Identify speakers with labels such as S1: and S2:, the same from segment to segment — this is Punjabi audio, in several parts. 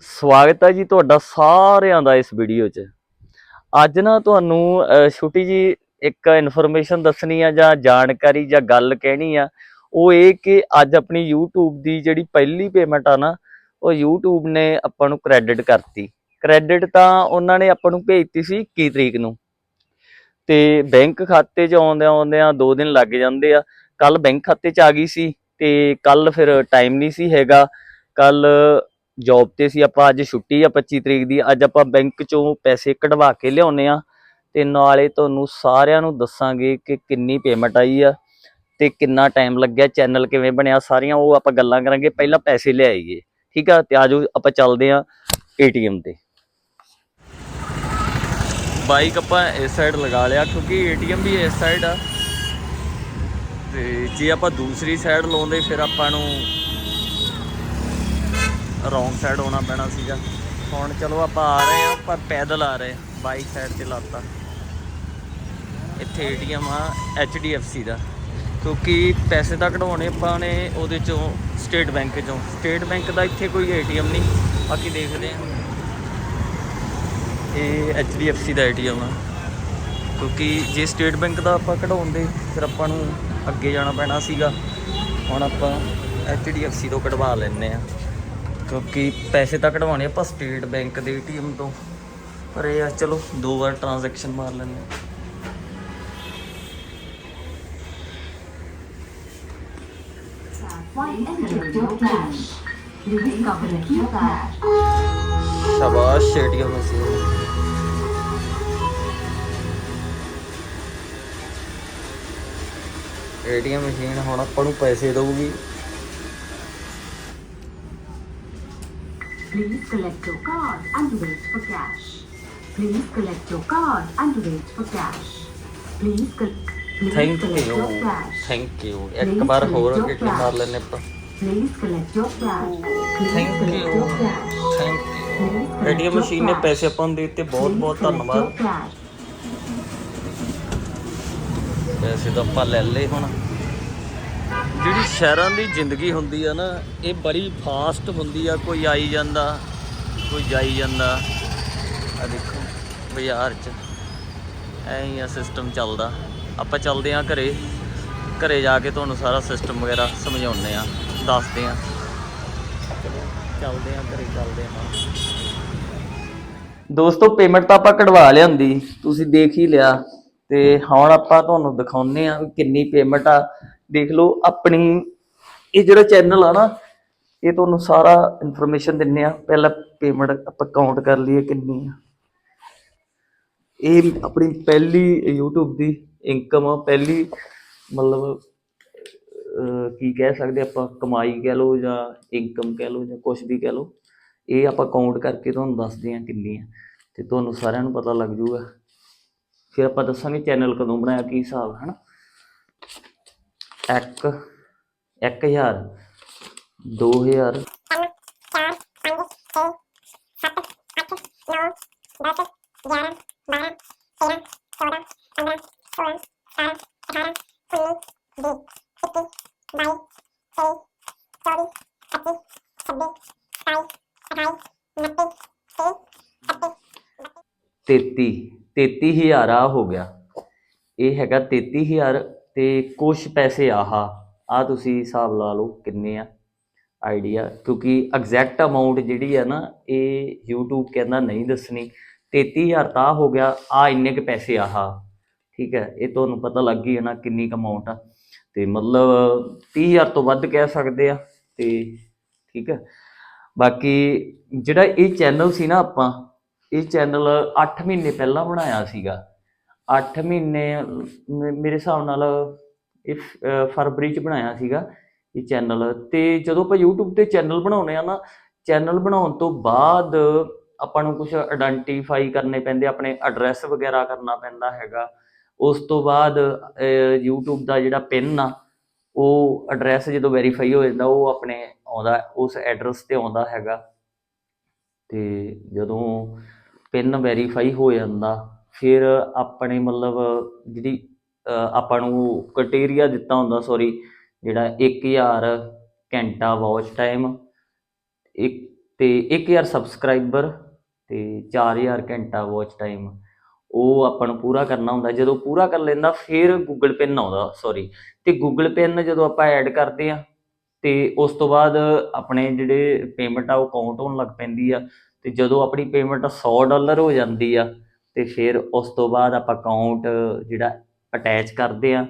S1: ਸਵਾਗਤ ਹੈ ਜੀ ਤੁਹਾਡਾ ਸਾਰਿਆਂ ਦਾ ਇਸ ਵੀਡੀਓ 'ਚ। ਅੱਜ ਨਾ ਤੁਹਾਨੂੰ ਅਹ, ਛੋਟੀ ਜੀ ਇੱਕ ਇਨਫੋਰਮੇਸ਼ਨ ਦੱਸਣੀ ਆ ਜਾਂ ਜਾਣਕਾਰੀ ਜਾਂ ਗੱਲ ਕਹਿਣੀ ਆ। ਉਹ ਇਹ ਕਿ ਅੱਜ ਆਪਣੀ YouTube ਦੀ ਜਿਹੜੀ ਪਹਿਲੀ ਪੇਮੈਂਟ ਆ ਨਾ ਉਹ YouTube ਨੇ ਆਪਾਂ ਨੂੰ ਕ੍ਰੈਡਿਟ ਕਰਤੀ। ਕ੍ਰੈਡਿਟ ਤਾਂ ਉਹਨਾਂ ਨੇ ਆਪਾਂ ਨੂੰ ਭੇਜਤੀ ਸੀ 21 ਤਰੀਕ ਨੂੰ। ਤੇ ਬੈਂਕ ਖਾਤੇ 'ਚ ਆਉਂਦਿਆਂ ਆਉਂਦਿਆਂ 2 ਦਿਨ ਲੱਗ ਜਾਂਦੇ ਆ। ਕੱਲ ਬੈਂਕ ਖਾਤੇ 'ਚ ਆ ਗਈ ਸੀ ਤੇ ਕੱਲ ਫਿਰ ਟਾਈਮ ਨਹੀਂ ਸੀ ਹੈਗਾ। ਕੱਲ ਜੌਬ ਤੇ ਸੀ, ਆਪਾਂ ਅੱਜ ਛੁੱਟੀ ਆ 25 ਤਰੀਕ ਦੀ, ਅੱਜ ਆਪਾਂ ਬੈਂਕ ਚੋਂ ਪੈਸੇ ਕਢਵਾ ਕੇ ਲਿਆਉਨੇ ਆ ਤੇ ਨਾਲੇ ਤੁਹਾਨੂੰ ਸਾਰਿਆਂ ਨੂੰ ਦੱਸਾਂਗੇ ਕਿ ਕਿੰਨੀ ਪੇਮੈਂਟ ਆਈ ਆ ਤੇ ਕਿੰਨਾ ਟਾਈਮ ਲੱਗਿਆ ਚੈਨਲ ਕਿਵੇਂ ਬਣਿਆ, ਸਾਰੀਆਂ ਉਹ ਆਪਾਂ ਗੱਲਾਂ ਕਰਾਂਗੇ, ਪਹਿਲਾਂ ਪੈਸੇ ਲਿਆਈਏ ਠੀਕ ਆ? ਤੇ ਆਜੋ ਆਪਾਂ ਚੱਲਦੇ ਆ ਏਟੀਐਮ ਤੇ। ਬਾਈਕ ਆਪਾਂ ਇਸ ਸਾਈਡ ਲਗਾ ਲਿਆ, ਕਿਉਂਕਿ ਏਟੀਐਮ ਵੀ ਇਸ ਸਾਈਡ ਆ। ਤੇ ਜੇ ਆਪਾਂ ਦੂਸਰੀ ਸਾਈਡ ਲਾਉਂਦੇ, ਫਿਰ ਆਪਾਂ ਨੂੰ ਰੌਂਗ ਸਾਈਡ ਹੋਣਾ ਪੈਣਾ ਸੀਗਾ। ਹੁਣ ਚਲੋ ਆਪਾਂ ਆ ਰਹੇ ਆ ਪਰ ਪੈਦਲ ਆ ਰਹੇ ਆ ਬਾਈਕ ਸਾਈਡ ਤੇ ਲਾਤਾ। ਇੱਥੇ ਏਟੀਐਮ ਆ HDFC ਦਾ। ਕਿਉਂਕਿ ਪੈਸੇ ਤਾਂ ਕਢਵਾਉਣੇ ਆਪਾਂ ਨੇ, ਉਹਦੇ ਚੋਂ ਸਟੇਟ ਬੈਂਕ ਚੋਂ। ਸਟੇਟ ਬੈਂਕ ਦਾ ਇੱਥੇ ਕੋਈ ਏਟੀਐਮ ਨਹੀਂ, ਬਾਕੀ ਦੇਖਦੇ ਆ ਇਹ HDFC ਦਾ ਏਟੀਐਮ ਆ। ਕਿਉਂਕਿ ਜੇ ਸਟੇਟ ਬੈਂਕ ਦਾ ਆਪਾਂ ਕਢਾਉਂਦੇ ਫਿਰ ਆਪਾਂ ਨੂੰ ਅੱਗੇ ਜਾਣਾ ਪੈਣਾ ਸੀਗਾ। ਹੁਣ ਆਪਾਂ HDFC ਤੋਂ ਕਢਵਾ ਲੈਨੇ ਆ ਕਿਉਂਕਿ ਪੈਸੇ ਤਾਂ ਕਢਵਾਉਣੇ ਆਪਾਂ ਸਟੇਟ ਬੈਂਕ ਦੇ ਏਟੀਐਮ ਤੋਂ। ਪਰ ਇਹ ਆ, ਚਲੋ, ਦੋ ਵਾਰ ਟ੍ਰਾਂਜੈਕਸ਼ਨ ਮਾਰ ਲੈਂਦੇ ਆ
S2: Why enter your cash?
S1: ਸ਼ਾਬਾਸ਼ ਏਟੀਐਮ ਸੀ ਏਟੀਐਮ ਮਸ਼ੀਨ ਹੁਣ ਆਪਾਂ ਨੂੰ ਪੈਸੇ ਦਊਗੀ।
S2: Please collect your card and wait for cash. Please collect your card and wait for cash. Please, col- please
S1: thank
S2: collect
S1: you
S2: your cash.
S1: Thank you ਇੱਕ ਵਾਰ ਹੋਰ ਏਟੀਐਮ ਮਾਰ ਲੈਨੇ ਆਪਾਂ
S2: Please collect your cash. Please
S1: thank
S2: collect
S1: you
S2: your cash.
S1: Thank
S2: Please
S1: you
S2: collect
S1: ATM
S2: your
S1: machine ਨੇ
S2: cash.
S1: ਪੈਸੇ ਆਪਾਂ ਨੂੰ ਦੇ ਦਿੱਤੇ ਬਹੁਤ
S2: Please
S1: ਬਹੁਤ
S2: collect
S1: ਧੰਨਵਾਦ
S2: your cash.
S1: ਪੈਸੇ ਤਾਂ ਆਪਾਂ ਲੈ ਲਏ ਹੁਣ ਜਿਹੜੀ ਸ਼ਹਿਰਾਂ ਦੀ ਜ਼ਿੰਦਗੀ ਹੁੰਦੀ ਆ ਨਾ, ਇਹ ਬੜੀ ਫਾਸਟ ਹੁੰਦੀ ਆ, ਕੋਈ ਆਈ ਜਾਂਦਾ, ਕੋਈ ਜਾਈ ਜਾਂਦਾ। ਆ ਦੇਖੋ, ਬਾਜ਼ਾਰ 'ਚ ਐਂ ਹੀ ਆ ਸਿਸਟਮ ਚੱਲਦਾ। ਆਪਾਂ ਚੱਲਦੇ ਆ ਘਰੇ। ਘਰੇ ਜਾ ਕੇ ਤੁਹਾਨੂੰ ਸਾਰਾ ਸਿਸਟਮ ਵਗੈਰਾ ਸਮਝਾਉਂਦੇ ਆ, ਦੱਸਦੇ ਆ। ਚੱਲਦੇ ਆ, ਘਰੇ ਚੱਲਦੇ ਆ। ਦੋਸਤੋ ਪੇਮੈਂਟ ਤਾਂ ਆਪਾਂ ਕਢਵਾ ਲਿਆਂਦੀ, ਤੁਸੀਂ ਦੇਖ ਹੀ ਲਿਆ। ਤੇ ਹੁਣ ਆਪਾਂ ਤੁਹਾਨੂੰ ਦਿਖਾਉਨੇ ਆ ਵੀ ਕਿੰਨੀ ਪੇਮੈਂਟ ਆ। ਦੇਖ ਲਓ, ਆਪਣੀ ਇਹ ਜਿਹੜਾ ਚੈਨਲ ਆ ਨਾ, ਇਹ ਤੁਹਾਨੂੰ ਸਾਰਾ ਇਨਫੋਰਮੇਸ਼ਨ ਦਿੰਨੇ ਆ। ਪਹਿਲਾਂ ਪੇਮੈਂਟ ਆਪਾਂ ਕਾਊਂਟ ਕਰ ਲਈਏ ਕਿੰਨੀ ਆ। ਇਹ ਆਪਣੀ ਪਹਿਲੀ YouTube ਦੀ ਇਨਕਮ ਆ, ਪਹਿਲੀ ਮਤਲਬ ਕੀ ਕਹਿ ਸਕਦੇ ਆਪਾਂ, ਕਮਾਈ ਕਹਿ ਲਓ ਜਾਂ ਇਨਕਮ ਕਹਿ ਲਓ ਜਾਂ ਕੁਝ ਵੀ ਕਹਿ ਲਓ, ਇਹ ਆਪਾਂ ਕਾਊਂਟ ਕਰਕੇ ਤੁਹਾਨੂੰ ਦੱਸਦੇ ਆ ਕਿੰਨੀ ਆ। ਤੇ ਤੁਹਾਨੂੰ ਸਾਰਿਆਂ ਨੂੰ ਪਤਾ ਲੱਗ ਜਾਊਗਾ। ਫਿਰ ਆਪਾਂ ਦੱਸਾਂਗੇ ਚੈਨਲ ਕਦੋਂ ਬਣਾਇਆ, ਕੀ ਹਿਸਾਬ ਹੈ ਨਾ ਇੱਕ 1000 2000 33 33000 ਆ ਹੋ ਗਿਆ। ਇਹ ਹੈਗਾ 33000 ਤੇ ਕੁਝ ਪੈਸੇ, ਆਹ ਆ ਤੁਸੀਂ ਹਿਸਾਬ ਲਾ ਲਓ ਕਿੰਨੇ ਆ? ਆਈਡੀਆ ਕਿਉਂਕਿ ਐਗਜ਼ੈਕਟ ਅਮਾਉਂਟ ਜਿਹੜੀ ਆ ਨਾ, ਇਹ YouTube ਕਹਿੰਦਾ ਨਹੀਂ ਦੱਸਣੀ। 33000 ਤਾਂ ਆਹ ਹੋ ਗਿਆ ਆ ਇੰਨੇ ਕੁ ਪੈਸੇ, ਆਹ। ਠੀਕ ਹੈ, ਇਹ ਤੁਹਾਨੂੰ ਪਤਾ ਲੱਗ ਗਈ ਹੈ ਨਾ ਕਿੰਨੀ ਕੁ ਅਮਾਉਂਟ ਆ। ਤੇ ਮਤਲਬ 30000 ਤੋਂ ਵੱਧ ਕਹਿ ਸਕਦੇ ਆ, ਤੇ ਠੀਕ ਹੈ। ਬਾਕੀ ਜਿਹੜਾ ਇਹ ਚੈਨਲ ਸੀ ਨਾ ਆਪਾਂ, ਇਹ ਚੈਨਲ 8 ਮਹੀਨੇ ਪਹਿਲਾਂ ਬਣਾਇਆ ਸੀਗਾ। 8 ਮਹੀਨੇ ਮੇ- ਮੇਰੇ ਹਿਸਾਬ ਨਾਲ ਇਹ ਫ- ਅਹ ਫਰਵਰੀ ਚ ਬਣਾਇਆ ਸੀਗਾ ਇਹ ਚੈਨਲ ਤੇ ਜਦੋਂ ਆਪਾਂ YouTube ਤੇ ਚੈਨਲ ਬਣਾਉਨੇ ਆ ਨਾ ਚੈਨਲ ਬਣਾਉਣ ਤੋਂ ਬਾਅਦ ਆਪਾਂ ਨੂੰ ਕੁਝ ਆਇਡੈਂਟੀਫਾਈ ਕਰਨੇ ਪੈਂਦੇ ਆਪਣੇ ਐਡਰੈਸ ਵਗੈਰਾ ਕਰਨਾ ਪੈਂਦਾ ਹੈਗਾ। ਉਸ ਤੋਂ ਬਾਅਦ ਅਹ, YouTube ਦਾ ਜਿਹੜਾ ਪਿਨ ਆ ਉਹ ਐਡਰੈਸ ਜਦੋਂ ਵੈਰੀਫਾਈ ਹੋ ਜਾਂਦਾ ਉਹ ਆਪਣੇ ਆਉਂਦਾ ਉਸ ਐਡਰੈਸ ਤੇ ਆਉਂਦਾ ਹੈਗਾ। ਤੇ ਜਦੋਂ ਪਿੰਨ ਵੈਰੀਫਾਈ ਹੋ ਜਾਂਦਾ ਫਿਰ ਆਪਣੇ ਮਤਲਬ ਜਿਹੜੀ ਆਪਾਂ ਨੂੰ ਕ੍ਰਾਈਟੇਰੀਆ ਦਿੱਤਾ ਹੁੰਦਾ ਸੋਰੀ ਜਿਹੜਾ ਇੱਕ ਹਜ਼ਾਰ ਘੰਟਾ ਵੋਚ ਟਾਈਮ ਇੱਕ ਅਤੇ ਇੱਕ ਹਜ਼ਾਰ ਸਬਸਕ੍ਰਾਈਬਰ ਅਤੇ ਚਾਰ ਹਜ਼ਾਰ ਘੰਟਾ ਵੋਚ ਟਾਈਮ ਉਹ ਆਪਾਂ ਨੂੰ ਪੂਰਾ ਕਰਨਾ ਹੁੰਦਾ। ਜਦੋਂ ਪੂਰਾ ਕਰ ਲੈਂਦਾ, ਫਿਰ ਗੂਗਲ ਪਿਨ ਆਉਂਦਾ ਸੌਰੀ ਤੇ ਗੂਗਲ ਪਿਨ ਜਦੋਂ ਆਪਾਂ ਐਡ ਕਰਦੇ ਆ ਤੇ ਉਸ ਤੋਂ ਬਾਅਦ ਆਪਣੇ ਜਿਹੜੇ ਪੇਮੈਂਟ ਆ, ਉਹ ਕਾਊਂਟ ਹੋਣ ਲੱਗ ਪੈਂਦੀ ਆ। ਤੇ ਜਦੋਂ ਆਪਣੀ ਪੇਮੈਂਟ 100 ਡਾਲਰ ਹੋ ਜਾਂਦੀ ਆ ਤੇ ਫਿਰ ਉਸ ਤੋਂ ਬਾਅਦ ਆਪਾਂ ਅਕਾਊਂਟ ਜਿਹੜਾ ਅਟੈਚ ਕਰਦੇ ਆ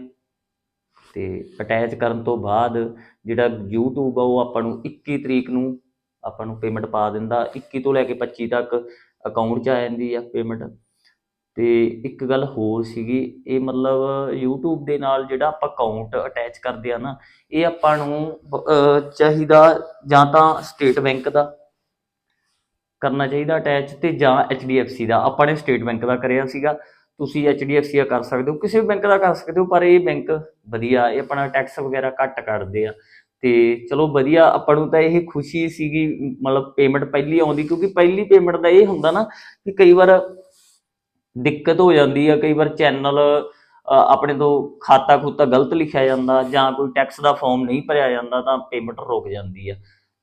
S1: ਤੇ ਅਟੈਚ ਕਰਨ ਤੋਂ ਬਾਅਦ ਜਿਹੜਾ YouTube ਆ, ਉਹ ਆਪਾਂ ਨੂੰ 21 ਤਰੀਕ ਨੂੰ ਆਪਾਂ ਨੂੰ ਪੇਮੈਂਟ ਪਾ ਦਿੰਦਾ 21 ਤੋਂ ਲੈ ਕੇ 25 ਤੱਕ ਅਕਾਊਂਟ 'ਚ ਆ ਜਾਂਦੀ ਆ ਪੇਮੈਂਟ ਤੇ ਇੱਕ ਗੱਲ ਹੋਰ ਸੀਗੀ, ਇਹ ਮਤਲਬ YouTube ਦੇ ਨਾਲ ਜਿਹੜਾ ਆਪਾਂ ਅਕਾਊਂਟ ਅਟੈਚ ਕਰਦੇ ਆ ਨਾ, ਇਹ ਆਪਾਂ ਨੂੰ ਚਾਹੀਦਾ ਜਾਂ ਤਾਂ ਸਟੇਟ ਬੈਂਕ ਦਾ ਕਰਨਾ ਚਾਹੀਦਾ ਅਟੈਚ ਤੇ ਜਾਂ HDFC ਦਾ। ਆਪਾਂ ਨੇ ਸਟੇਟ ਬੈਂਕ ਦਾ ਕਰਿਆ ਸੀਗਾ। ਤੁਸੀਂ HDFC ਦਾ ਕਰ ਸਕਦੇ ਹੋ, ਕਿਸੇ ਵੀ ਬੈਂਕ ਦਾ ਕਰ ਸਕਦੇ ਹੋ, ਪਰ ਇਹ ਬੈਂਕ ਵਧੀਆ, ਇਹ ਆਪਣਾ ਟੈਕਸ ਵਗੈਰਾ ਘੱਟ ਕੱਟਦੇ ਆ। ਤੇ ਚਲੋ ਵਧੀਆ, ਆਪਾਂ ਨੂੰ ਤਾਂ ਇਹ ਖੁਸ਼ੀ ਸੀਗੀ, ਮਤਲਬ ਪੇਮੈਂਟ ਪਹਿਲੀ ਆਉਂਦੀ, ਕਿਉਂਕਿ ਪਹਿਲੀ ਪੇਮੈਂਟ ਦਾ ਇਹ ਹੁੰਦਾ ਨਾ ਕਿ ਕਈ ਵਾਰ ਦਿੱਕਤ ਹੋ ਜਾਂਦੀ ਆ, ਕਈ ਵਾਰ ਚੈਨਲ ਆਪਣੇ ਤੋਂ ਖਾਤਾ ਖੂਤਾ ਗਲਤ ਲਿਖਿਆ ਜਾਂਦਾ ਜਾਂ ਕੋਈ ਟੈਕਸ ਦਾ ਫਾਰਮ ਨਹੀਂ ਭਰਿਆ ਜਾਂਦਾ ਤਾਂ ਪੇਮੈਂਟ ਰੁਕ ਜਾਂਦੀ ਆ।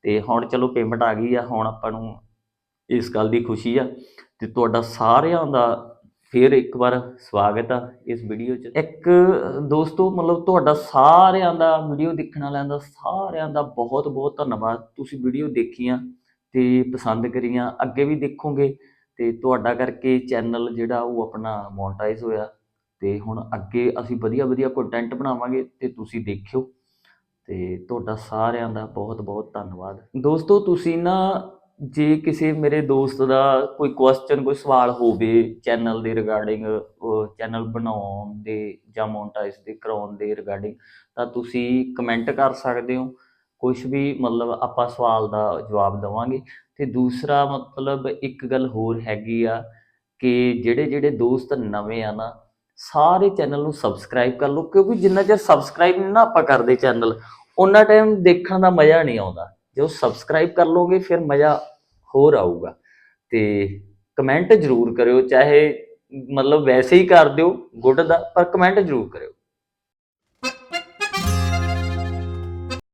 S1: ਤੇ ਹੁਣ ਚਲੋ ਪੇਮੈਂਟ ਆ ਗਈ ਆ, ਹੁਣ ਆਪਾਂ ਨੂੰ ਇਸ ਗੱਲ ਦੀ ਖੁਸ਼ੀ ਆ ਤੇ ਤੁਹਾਡਾ ਸਾਰਿਆਂ ਦਾ ਫਿਰ ਇੱਕ ਵਾਰ ਸਵਾਗਤ ਆ ਇਸ ਵੀਡੀਓ 'ਚ। ਇੱਕ, ਦੋਸਤੋ, ਮਤਲਬ ਤੁਹਾਡਾ ਸਾਰਿਆਂ ਦਾ ਵੀਡੀਓ ਦੇਖਣ ਵਾਲਿਆਂ ਦਾ ਸਾਰਿਆਂ ਦਾ ਬਹੁਤ ਬਹੁਤ ਧੰਨਵਾਦ। ਤੁਸੀਂ ਵੀਡੀਓ ਦੇਖੀਆਂ ਤੇ ਪਸੰਦ ਕਰੀਆਂ, ਅੱਗੇ ਵੀ ਦੇਖੋਗੇ ਤੇ ਤੁਹਾਡਾ ਕਰਕੇ ਚੈਨਲ ਜਿਹੜਾ ਉਹ ਆਪਣਾ ਮੋਨਟਾਈਜ਼ ਹੋਇਆ ਤੇ ਹੁਣ ਅੱਗੇ ਅਸੀਂ ਵਧੀਆ ਵਧੀਆ ਕੰਟੈਂਟ ਬਣਾਵਾਂਗੇ ਤੇ ਤੁਸੀਂ ਦੇਖਿਓ। ਤੇ ਤੁਹਾਡਾ ਸਾਰਿਆਂ ਦਾ ਬਹੁਤ ਬਹੁਤ ਧੰਨਵਾਦ। ਦੋਸਤੋ, ਤੁਸੀਂ ਨਾ ਜੇ ਕਿਸੇ ਮੇਰੇ ਦੋਸਤ ਦਾ ਕੋਈ ਕੁਐਸਚਨ ਕੋਈ ਸਵਾਲ ਹੋਵੇ ਚੈਨਲ ਦੇ ਰਿਗਾਰਡਿੰਗ ਚੈਨਲ ਬਣਾਉਣ ਦੇ ਜਾਂ ਮੋਨਟਾਈਜ਼ ਦੇ, ਕਰਾਉਣ ਦੇ ਰਿਗਾਰਡਿੰਗ ਤਾਂ ਤੁਸੀਂ ਕਮੈਂਟ ਕਰ ਸਕਦੇ ਹੋ। ਕੁਝ ਵੀ ਮਤਲਬ ਆਪਾਂ ਸਵਾਲ ਦਾ ਜਵਾਬ ਦੇਵਾਂਗੇ। ਤੇ ਦੂਸਰਾ ਮਤਲਬ ਇੱਕ ਗੱਲ ਹੋਰ ਹੈਗੀ ਆ ਕਿ ਜਿਹੜੇ ਜਿਹੜੇ ਦੋਸਤ ਨਵੇਂ ਆ ਨਾ, ਸਾਰੇ ਚੈਨਲ ਨੂੰ ਸਬਸਕ੍ਰਾਈਬ ਕਰ ਲਓ। ਕਿਉਂਕਿ ਜਿੰਨਾ ਚਿਰ ਸਬਸਕ੍ਰਾਈਬ ਨਹੀਂ ਨਾ ਆਪਾਂ ਕਰਦੇ ਚੈਨਲ ਉਹਨਾਂ ਟਾਈਮ ਦੇਖਣ ਦਾ ਮਜ਼ਾ ਨਹੀਂ ਆਉਂਦਾ। ਜੋ ਸਬਸਕ੍ਰਾਈਬ ਕਰ ਲੋਗੇ ਫਿਰ ਮਜ਼ਾ ਹੋਰ ਆਊਗਾ। ਤੇ ਕਮੈਂਟ ਜ਼ਰੂਰ ਕਰਿਓ, ਚਾਹੇ ਮਤਲਬ ਵੈਸੇ ਹੀ ਕਰ ਦਿਓ ਗੁੱਡ ਦਾ, ਪਰ ਕਮੈਂਟ ਜ਼ਰੂਰ ਕਰਿਓ।